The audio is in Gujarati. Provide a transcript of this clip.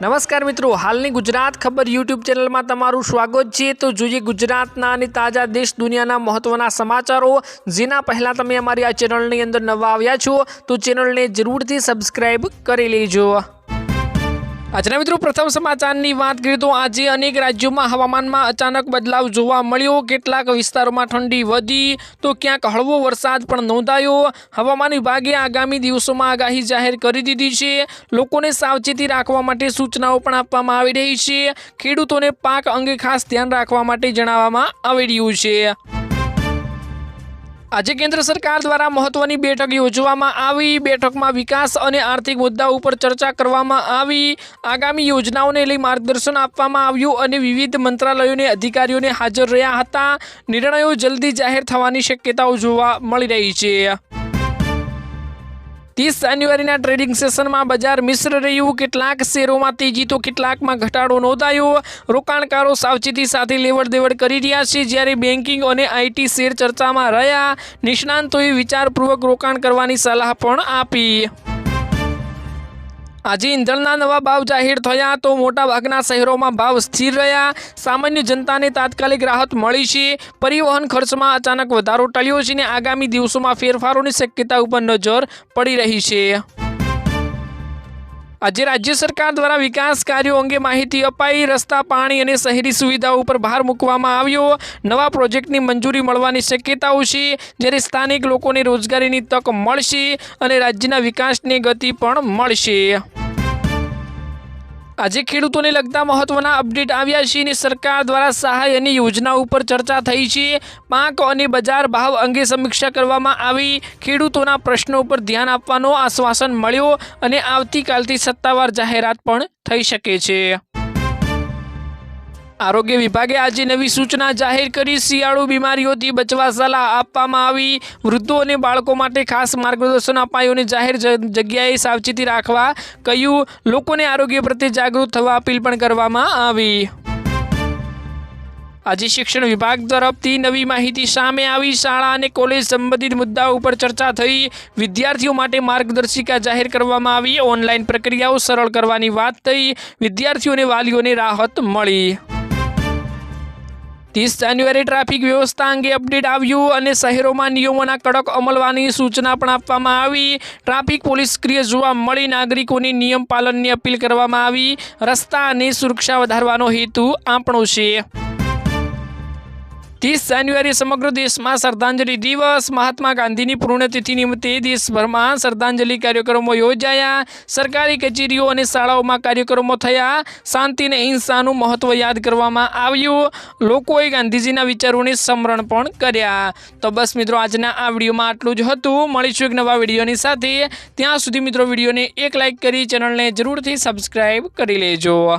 નમસ્કાર મિત્રો, હાલની ગુજરાત ખબર યુટ્યુબ ચેનલમાં તમારું સ્વાગત છે. તો જોઈએ ગુજરાતના અને તાજા દેશ દુનિયાના મહત્વના સમાચારો. જેના પહેલાં તમે અમારી આ ચેનલની અંદર નવા આવ્યા છો, તો ચેનલને જરૂરથી સબસ્ક્રાઈબ કરી લેજો. આજના મિત્રો પ્રથમ સમાચારની વાત કરીએ તો આજે અનેક રાજ્યોમાં હવામાનમાં અચાનક બદલાવ જોવા મળ્યો. કેટલાક વિસ્તારોમાં ઠંડી વધી, તો ક્યાંક હળવો વરસાદ પણ નોંધાયો. હવામાન વિભાગે આગામી દિવસોમાં આગાહી જાહેર કરી દીધી છે. લોકોને સાવચેતી રાખવા માટે સૂચનાઓ પણ આપવામાં આવી રહી છે. ખેડૂતોને પાક અંગે ખાસ ધ્યાન રાખવા માટે જણાવવામાં આવી રહ્યું છે. આજે કેન્દ્ર સરકાર દ્વારા મહત્વની બેઠક યોજવામાં આવી. બેઠકમાં વિકાસ અને આર્થિક મુદ્દાઓ ઉપર ચર્ચા કરવામાં આવી. આગામી યોજનાઓને લઈ માર્ગદર્શન આપવામાં આવ્યું અને વિવિધ મંત્રાલયોને અધિકારીઓને હાજર રહ્યા હતા. નિર્ણયો જલ્દી જાહેર થવાની શક્યતાઓ જોવા મળી રહી છે. ત્રીસ જાન્યુઆરીના ટ્રેડિંગ સેશનમાં બજાર મિશ્ર રહ્યું. કેટલાક શેરોમાં તેજી તો કેટલાકમાં ઘટાડો નોંધાયો. રોકાણકારો સાવચેતી સાથે લેવડ દેવડ કરી રહ્યા છે. જ્યારે બેન્કિંગ અને આઈટી શેર ચર્ચામાં રહ્યા. નિષ્ણાંતોએ વિચારપૂર્વક રોકાણ કરવાની સલાહ પણ આપી. આજે ઇંધણના નવા ભાવ જાહેર થયા તો મોટાભાગના શહેરોમાં ભાવ સ્થિર રહ્યા. સામાન્ય જનતાને તાત્કાલિક રાહત મળી છે. પરિવહન ખર્ચમાં અચાનક વધારો ટળ્યો છે અને આગામી દિવસોમાં ફેરફારોની શક્યતા ઉપર નજર પડી રહી છે. આજે રાજ્ય સરકાર દ્વારા વિકાસ કાર્યો અંગે માહિતી અપાઈ. રસ્તા, પાણી અને શહેરી સુવિધાઓ ઉપર ભાર મૂકવામાં આવ્યો. નવા પ્રોજેક્ટની મંજૂરી મળવાની શક્યતાઓ છે. જ્યારે સ્થાનિક લોકોને રોજગારીની તક મળશે અને રાજ્યના વિકાસની ગતિ પણ મળશે. આજે ખેડૂતોને લગતા મહત્વના અપડેટ આવ્યા છે અને સરકાર દ્વારા સહાય અને યોજના ઉપર ચર્ચા થઈ છે. પાક અને બજાર ભાવ અંગે સમીક્ષા કરવામાં આવી. ખેડૂતોના પ્રશ્નો ઉપર ધ્યાન આપવાનો આશ્વાસન મળ્યો અને આવતીકાલથી સત્તાવાર જાહેરાત પણ થઈ શકે છે. આરોગ્ય વિભાગે આજે નવી સૂચના જાહેર કરી. શિયાળુ બીમારીઓથી બચવા સલાહ આપવામાં આવી. વૃદ્ધો અને બાળકો માટે ખાસ માર્ગદર્શન અપાયું અને જાહેર જગ્યાએ સાવચેતી રાખવા કહ્યું. લોકોને આરોગ્ય પ્રત્યે જાગૃત થવા અપીલ પણ કરવામાં આવી. આજે શિક્ષણ વિભાગ તરફથી નવી માહિતી સામે આવી. શાળા અને કોલેજ સંબંધિત મુદ્દાઓ ઉપર ચર્ચા થઈ. વિદ્યાર્થીઓ માટે માર્ગદર્શિકા જાહેર કરવામાં આવી. ઓનલાઈન પ્રક્રિયાઓ સરળ કરવાની વાત થઈ. વિદ્યાર્થીઓને વાલીઓને રાહત મળી. ત્રીસ જાન્યુઆરી ટ્રાફિક વ્યવસ્થા અંગે અપડેટ આવ્યું અને શહેરોમાં નિયમોના કડક અમલવાની સૂચના પણ આપવામાં આવી. ટ્રાફિક પોલીસ સક્રિય જોવા મળી, નાગરિકોની નિયમ પાલનની અપીલ કરવામાં આવી. રસ્તા અને સુરક્ષા વધારવાનો હેતુ આપણો છે. ત્રીસ જાન્યુઆરી સમગ્ર દેશમાં શ્રદ્ધાંજલિ દિવસ મહાત્મા ગાંધીની પૂર્ણતિથિ નિમિત્તે દેશભરમાં શ્રદ્ધાંજલિ કાર્યક્રમો યોજાયા સરકારી કચેરીઓ અને શાળાઓમાં કાર્યક્રમો થયા। શાંતિ અને હિંસાનું મહત્ત્વ યાદ કરવામાં આવ્યું। લોકોએ ગાંધીજીના વિચારોને સ્મરણ પણ કર્યા। તો બસ મિત્રો, આજના આ વિડીયોમાં આટલું જ હતું। મળીશું એક નવા વિડીયોની સાથે। ત્યાં સુધી મિત્રો, વિડીયોને એક લાઇક કરી ચેનલને જરૂરથી સબસ્ક્રાઈબ કરી લેજો.